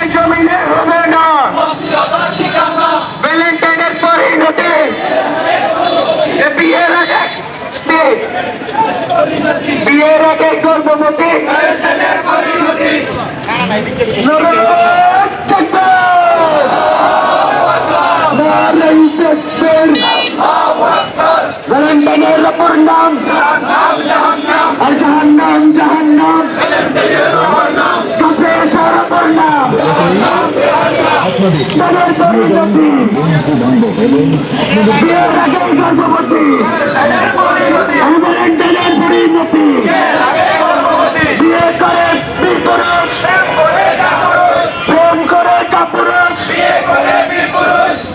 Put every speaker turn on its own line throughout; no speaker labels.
এই জমিনে হবে না ভ্যালেন্টাইনের পরিণতি বিয়ের আগে বিয়ের আগে গর্ভবতী ভ্যালেন্টাইনের অপর নাম তাদের পরিণতি বিয়ের আগে গর্ভবতী। ভ্যালেন্টাইনের পরিণতি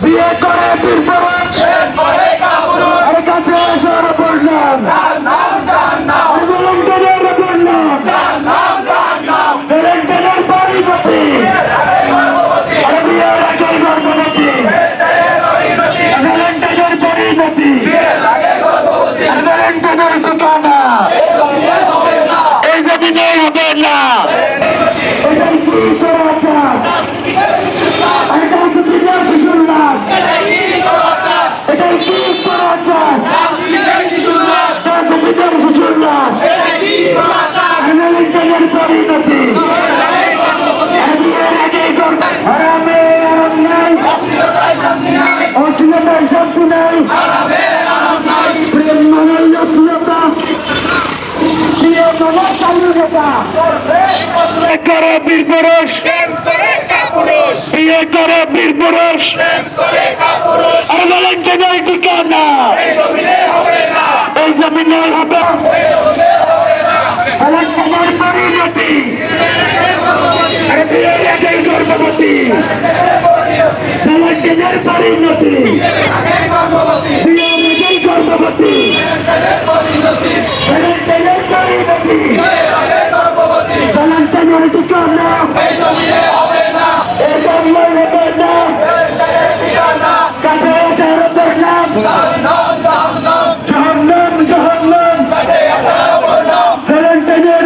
বিয়ে করে আর কাছে আসার অপর নাম আর ভ্যালেন্টাইনের অপর নাম ভ্যালেন্টাইনের পরিণতি আর বিয়ের আগে গর্ভবতী ভ্যালেন্টাইনের পরিণতি ঠিকানা এই জমিনে হবে না। এটাই করে বীর পুরুষ। বিয়ে করে বীর পুরুষ। আর বলেন জেনার ঠিকানা এই জমিনে হবে তোমার পরিণতি। আর পরিণতি বিয়ের আগেই গর্ভবতী বলেন জেনার পরিণতি হবে না কাছে আসার ওপর নাম জাহান্নাম জাহান্নাম ভ্যালেন্টাইনের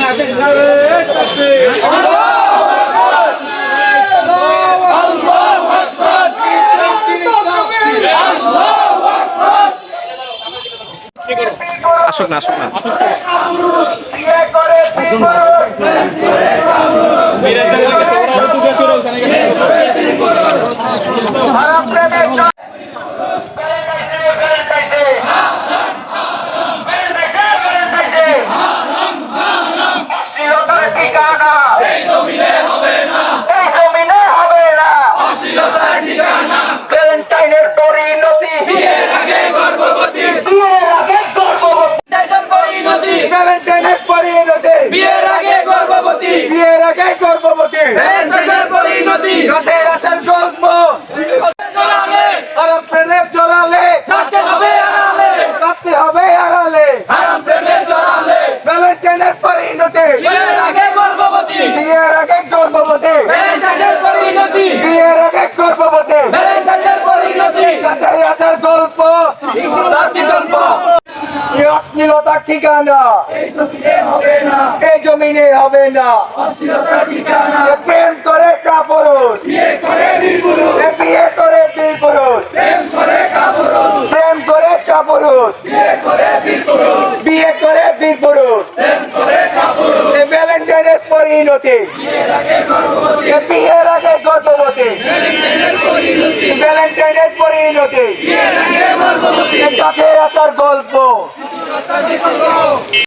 আসেন আসেন আসুক না। আসুক না
বীর পুরুষ হারাম প্রেমের চ- ভ্যালেন্টাইনে, ভ্যালেন্টাইনে। ভ্যালেন্টাইনে, ভ্যালেন্টাইনে। অশ্লীলতার ঠিকানা এই জমিনে হবে না ভ্যালেন্টাইনের পরিণতি বিয়ের আগে গর্ভবতী
ভ্যালেন্টাইনের পরিণতি
বিয়ের আগে গর্ভবতী
আগে গর্ভবতী।
ভ্যালেন্টাইনের
আসার গল্প
জড়ালে
আর প্রেমের জড়ালে
থাকতে হবে আড়ালে।
কাঁদতে হবে আড়ালে।
হারাম প্রেমে জড়ালে
ভ্যালেন্টাইনের পরিণতি।
বিয়ের আগে গর্ভবতী।
বিয়ের আগে গর্ভবতী।
ভ্যালেন্টাইনের পরিণতি।
বিয়ের আগে গর্ভবতী।
ভ্যালেন্টাইনের পরিণতি।
কাছে আসার গল্প।
তার বিকল্প
অশ্লীলতার ঠিকানা। এই জমিনে হবে না। প্রেম করে বিয়ে করে বীর পুরুষ প্রেম করে বিয়ে করে বীর পুরুষ এ ভ্যালেন্টাইনের পরিণতি। বিয়ের আগে গর্ভবতী। ভ্যালেন্টাইনের পরিণতি। কাছে আসার গল্প।